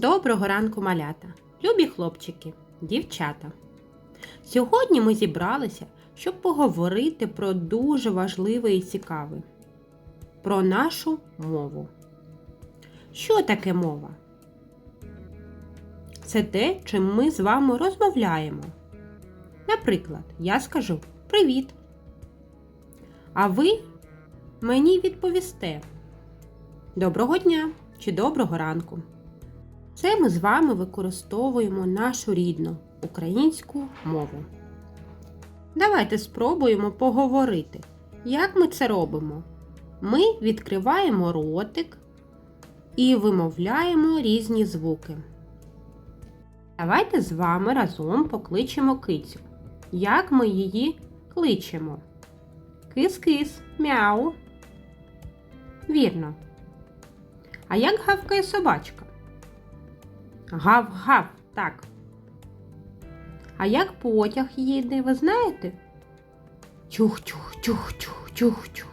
Доброго ранку, малята, любі хлопчики, дівчата. Сьогодні ми зібралися, щоб поговорити про дуже важливе і цікаве про нашу мову. Що таке мова? Це те, чим ми з вами розмовляємо. Наприклад, я скажу Привіт. А ви мені відповісте Доброго дня чи доброго ранку. Це ми з вами використовуємо нашу рідну українську мову. Давайте спробуємо поговорити, як ми це робимо. Ми відкриваємо ротик і вимовляємо різні звуки. Давайте з вами разом покличемо кицю. Як ми її кличемо? Кис-кис, мяу. Вірно. А як гавкає собачка? Гав-гав, так. А як потяг їде, ви знаєте? Чух-чух-чух-чух-чух-чух.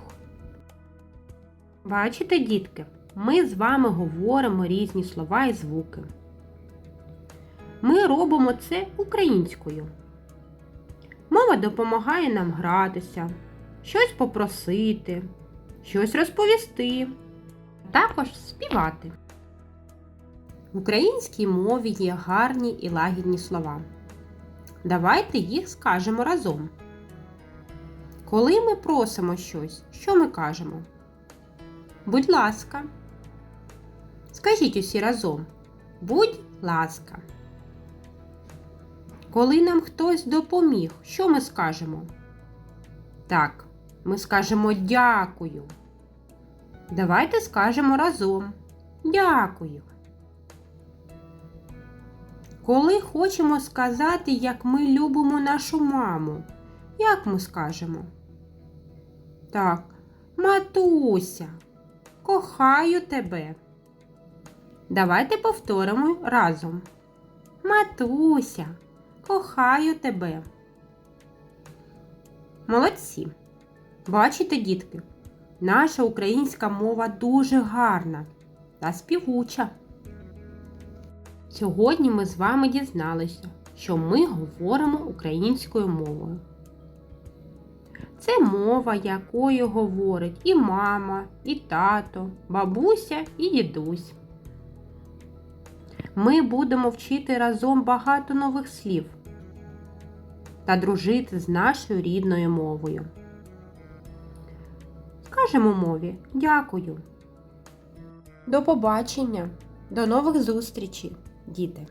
Бачите, дітки, ми з вами говоримо різні слова і звуки. Ми робимо це українською. Мова допомагає нам гратися, щось попросити, щось розповісти, а також співати. В українській мові є гарні і лагідні слова. Давайте їх скажемо разом. Коли ми просимо щось, що ми кажемо? Будь ласка. Скажіть усі разом. Будь ласка. Коли нам хтось допоміг, що ми скажемо? Так, ми скажемо дякую. Давайте скажемо разом. Дякую. Коли хочемо сказати, як ми любимо нашу маму, як ми скажемо? Так, матуся, кохаю тебе. Давайте повторимо разом. Матуся, кохаю тебе. Молодці. Бачите, дітки, наша українська мова дуже гарна та співуча. Сьогодні ми з вами дізналися, що ми говоримо українською мовою. Це мова, якою говорить і мама, і тато, бабуся і дідусь. Ми будемо вчити разом багато нових слів та дружити з нашою рідною мовою. Скажемо мові дякую. До побачення, до нових зустрічей, діти!